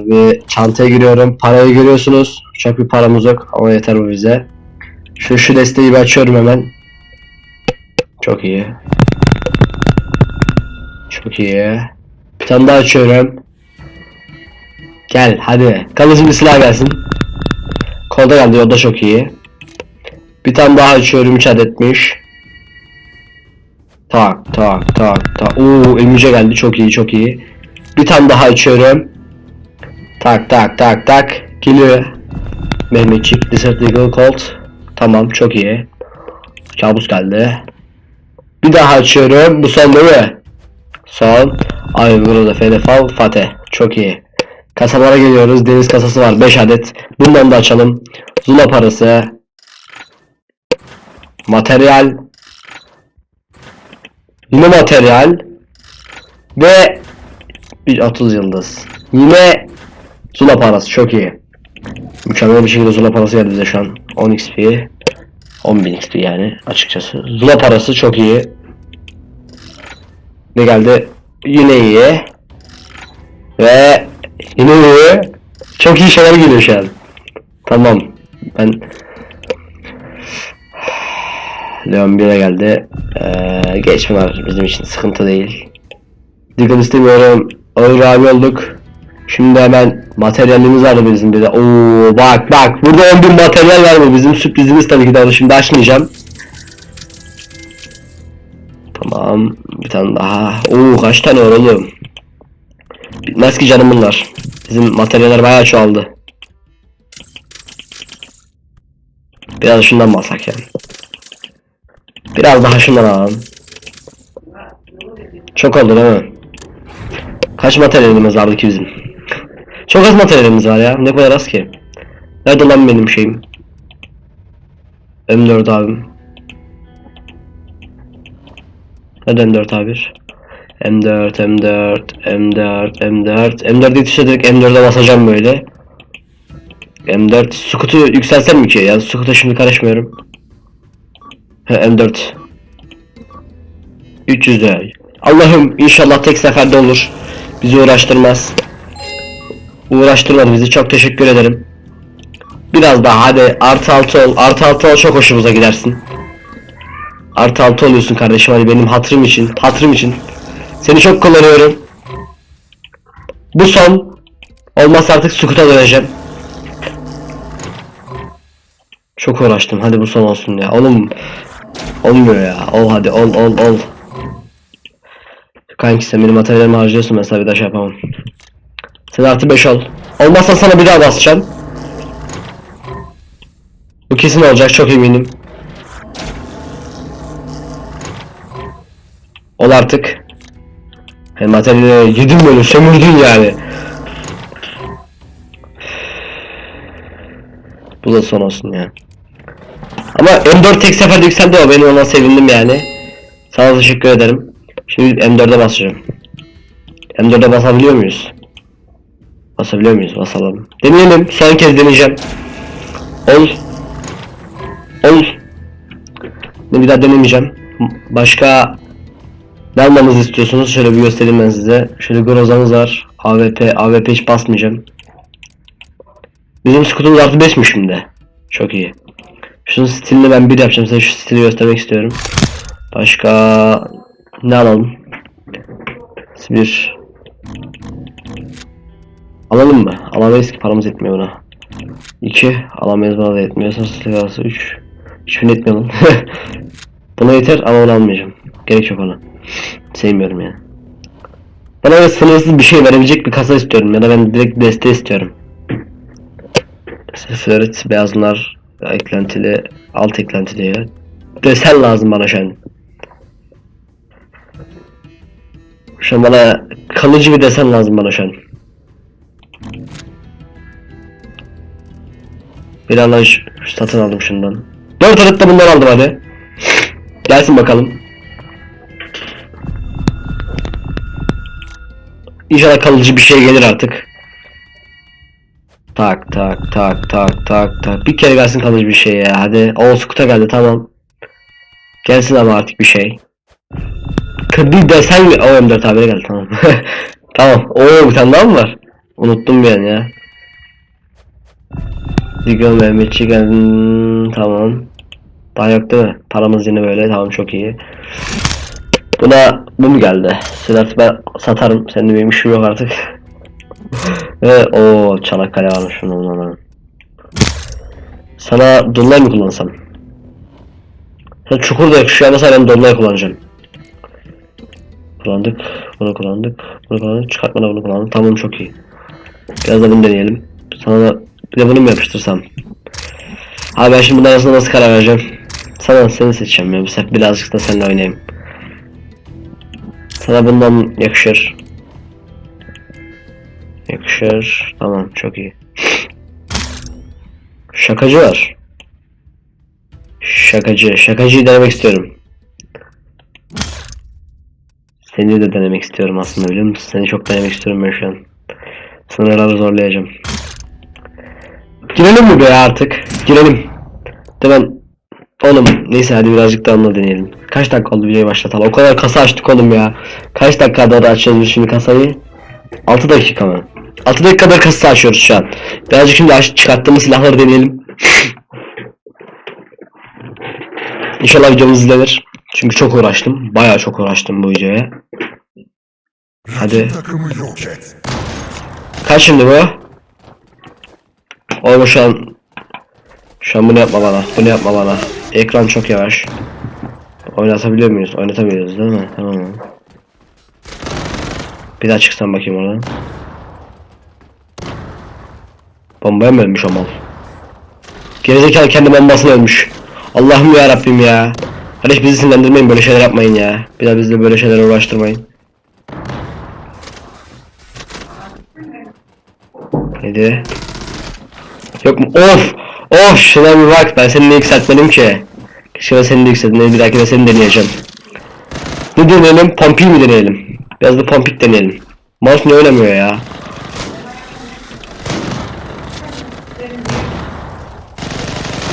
bir çantaya giriyorum. Parayı görüyorsunuz. Çok bir paramız yok ama yeter bu bize. Şu şu desteği bir açıyorum hemen. Çok iyi. Çok iyi. Bir tane daha açıyorum. Gel hadi. Kalıcı bir silah gelsin. Kolda geldi o da çok iyi. Bir tane daha açıyorum 3 adetmiş. Tak tak tak tak. Oo elimize geldi çok iyi çok iyi. Bir tane daha açıyorum. Tak tak tak tak. Geliyor. Mehmetçik Desert Eagle Colt. Tamam çok iyi. Kabus geldi. Bir daha açıyorum. Bu son değil mi? Son. Ay burada Fedefal Fateh. Çok iyi. Kasalara geliyoruz. Deniz kasası var. 5 adet. Bundan da açalım. Zula parası. Materyal. Yine materyal. Ve bir 30 yıldız. Yine Zula parası. Çok iyi. Mükemmel bir şekilde Zula parası geldi bize şu an. 10 XP. 10.000 XP yani açıkçası. Zula parası çok iyi. Ne geldi? Yine iyi. Ve yine iyi. Çok iyi şeyler geliyor şu an. Tamam. Ben Leon 1'e geldi. Ee, geçme var bizim için sıkıntı değil. Dikkat istemiyorum. Ağır abi olduk. Şimdi hemen materyalimiz vardı bizim bir de. Oo bak bak burada 10.000 materyal var mı? Bizim sürprizimiz tabii ki de onu şimdi açmayacağım. Tamam. Bir tane daha. Oo kaç tane var oğlum? Bitmez ki canım bunlar. Bizim materyaller bayağı çoğaldı. Biraz da şundan mı alsak yani? Biraz daha şundan alalım. Çok oldu değil mi? Kaç materyalimiz vardı ki bizim? Çok az materyalimiz var ya. Ne kadar az ki? Nerede lan benim şeyim? M4 abim. Nerede M4 abi? M4, M4, M4, M4. M4 yetişse direkt M4'e basacağım böyle. M4. Scoot'u yükseltsem mi ki? Ya Scoot'a şimdi karışmıyorum. He, M4. 300 lira. Allah'ım inşallah tek seferde olur. Bizi uğraştırmaz. Uğraştırmadı bizi. Çok teşekkür ederim. Biraz daha hadi artı altı ol. Artı altı ol çok hoşumuza gidersin. Artı altı oluyorsun kardeşim hadi benim hatırım için. Hatırım için. Seni çok kullanıyorum. Bu son. Olmazsa artık Sukut'a döneceğim. Çok uğraştım. Hadi bu son olsun ya. Oğlum. Olmuyor ya. Ol hadi ol ol ol. Kanki sen benim materyalimi harcıyorsun mesela bir daha şey yapamam. Sen artı 5 ol. Olmazsa sana bir daha basacağım. Bu kesin olacak çok eminim. Ol artık. Hem materyali yedin böyle sömürdün yani. Bu da son olsun ya. Ama M4 tek seferde yükseldi o benim ona sevindim yani. Sana teşekkür ederim. Şimdi M4'e basacağım. M4'e basabiliyor muyuz? Basabiliyor muyuz? Basalım. Deneyelim. Son kez deneyeceğim. Ol. Ol. Bir daha denemeyeceğim. Başka ne almamızı istiyorsunuz? Şöyle bir göstereyim ben size. Şöyle grozamız var. AWP. AWP hiç basmayacağım. Bizim skutumuz artı 5'miş şimdi. Çok iyi. Şunun stilini ben bir yapacağım. Size şu stili göstermek istiyorum. Başka ne alalım? Bir Alalım mı? Alamayız ki paramız yetmiyor buna. 2 alamayız bana da yetmiyor. Sırası 3 Hiçbirini etmiyor buna yeter ama onu almayacağım. Gerek yok ona. Sevmiyorum yani. Bana öyle sınırsız bir şey verebilecek bir kasa istiyorum ya da ben direkt deste istiyorum. Florit beyazlar eklentili alt eklentili ya. Desen lazım bana şu an. Şu an bana kalıcı bir desen lazım bana şu an. Şu satın aldım şundan. 4 adet de bundan aldım hadi. Gelsin bakalım. İnşallah kalıcı bir şey gelir artık. Tak tak tak tak tak tak. Bir kere gelsin kalıcı bir şey ya. Hadi. O skuta geldi tamam. Gelsin ama artık bir şey. Bir desen mi? O M4 haberi geldi tamam. tamam. Oo bir tane daha mı var? Unuttum an ya. Zigon Mehmetçi geldin. Tamam. Daha yok değil mi? Paramız yine böyle. Tamam çok iyi. Buna bu mu geldi? Silah ben satarım. Senin benim işim yok artık. Ve o Çanakkale varmış şunun ona. Sana Dolunay mı kullansam? Sen çukur da yakışıyor ama sen Dolunay kullanacağım. Kullandık, bunu kullandık, bunu kullandık, çıkartmada bunu kullandık. Tamam çok iyi. Biraz da bunu deneyelim. Sana da bir de bunu mu yapıştırsam? Abi ben şimdi bundan arasında nasıl karar vereceğim? Sana seni seçeceğim ya. Bu sefer birazcık da seninle oynayayım. Sana bundan yakışır. Yakışır. Tamam çok iyi. Şakacı var. Şakacı. Şakacıyı denemek istiyorum. Seni de denemek istiyorum aslında biliyor musun? Seni çok denemek istiyorum ben şu an. Sınırları zorlayacağım. Girelim mi be artık? Girelim. Ben... Oğlum neyse hadi birazcık da onunla deneyelim. Kaç dakika oldu videoyu başlatalım? O kadar kasa açtık oğlum ya. Kaç dakikada da açacağız biz şimdi kasayı? 6 dakika mı? 6 dakikadır kasa açıyoruz şu an. Birazcık şimdi aç, çıkarttığımız silahları deneyelim. İnşallah videomuz izlenir. Çünkü çok uğraştım. Bayağı çok uğraştım bu videoya. Hadi. Kaç şimdi bu? Oğlum şu an şu an bunu yapma bana. Bunu yapma bana. Ekran çok yavaş. Oynatabiliyor muyuz? Oynatabiliyoruz değil mi? Tamam. Bir daha çıksam bakayım oradan. Bombaya mı ölmüş o mal? Gerizekalı kendi bombasına ölmüş. Allah'ım ya Rabbim ya. Kardeş bizi sinirlendirmeyin böyle şeyler yapmayın ya. Bir daha bizle böyle şeyler uğraştırmayın. Haydi. Yok mu? Of! Of! Şuna bir bak. Ben seni yükseltmedim ki. Ben seni de yükseltmedim. Bir dahaki de seni deneyeceğim. Ne deneyelim? Pompik mi deneyelim? Biraz da pompik deneyelim. Mouse ne oynamıyor ya?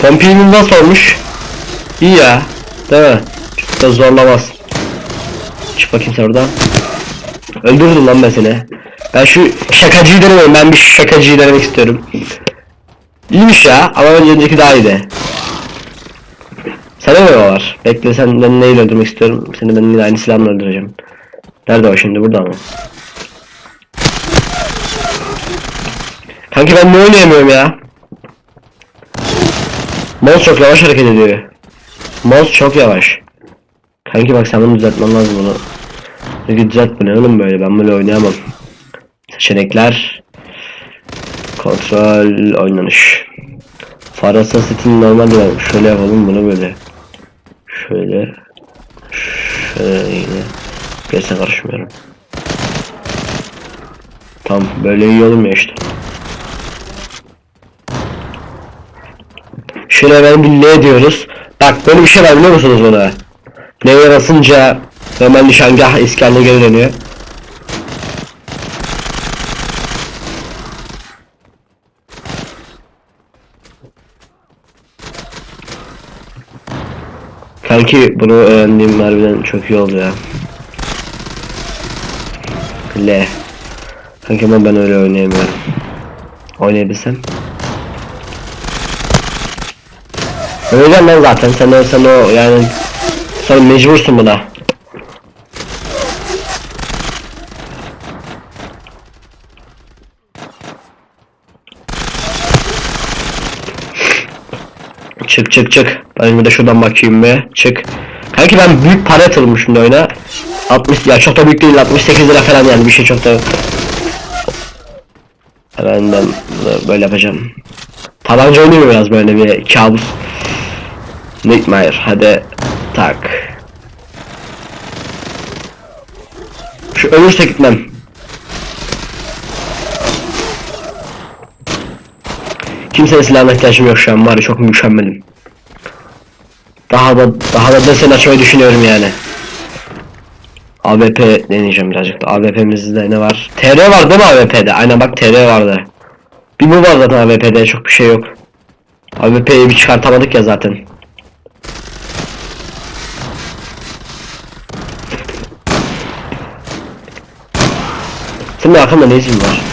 Pompiğimiz nasıl olmuş? İyi ya. Değil mi? Çok da zorlamaz. Çık bakayım sen oradan. Öldürdüm lan ben seni. Ben şu şakacıyı denemedim. Ben bir şakacıyı denemek istiyorum. İyiymiş ya ama önceki daha iyiydi. Sana ne var? Bekle sen ben neyle öldürmek istiyorum? Seni ben yine aynı silahla öldüreceğim. Nerede o şimdi? Burada mı? Kanki ben ne oynayamıyorum ya? Mouse çok yavaş hareket ediyor. Mouse çok yavaş. Kanki bak sen bunu düzeltmen lazım bunu. Peki düzelt bu ne oğlum böyle ben böyle oynayamam. Seçenekler. Kontrol oynanış. Farasa setin normal değil. Şöyle yapalım bunu böyle. Şöyle. Şöyle yine. Gerçekten karışmıyorum. Tamam böyle iyi olmuyor işte. Şöyle ben bir L diyoruz. Bak böyle bir şey var biliyor musunuz buna? L'ye basınca normal nişangah haline geri dönüyor. Kanki bunu öğrendiğim harbiden çok iyi oldu ya. L. Kanki ama ben öyle oynayamıyorum. Oynayabilsem. Öyle lan zaten sen o sen o yani sen mecbursun buna. Çık çık çık. Ben de şuradan bakayım be. Çık. Kanki ben büyük para yatırmışım da oyuna. 60 ya çok da büyük değil 68 lira falan yani bir şey çok da. Hemen ben böyle yapacağım. Tabanca oynuyor biraz böyle bir kabus. Nightmare hadi tak. Şu ölürse gitmem. Kimsenin silahına ihtiyacım yok şu an var ya çok mükemmelim. Daha da daha da desen açmayı düşünüyorum yani. AWP deneyeceğim birazcık da. AWP'mizde ne var? TR var değil mi AWP'de? Aynen bak TR vardı. Bir bu var zaten AWP'de çok bir şey yok. AWP'yi bir çıkartamadık ya zaten. Senin arkamda ne izin var?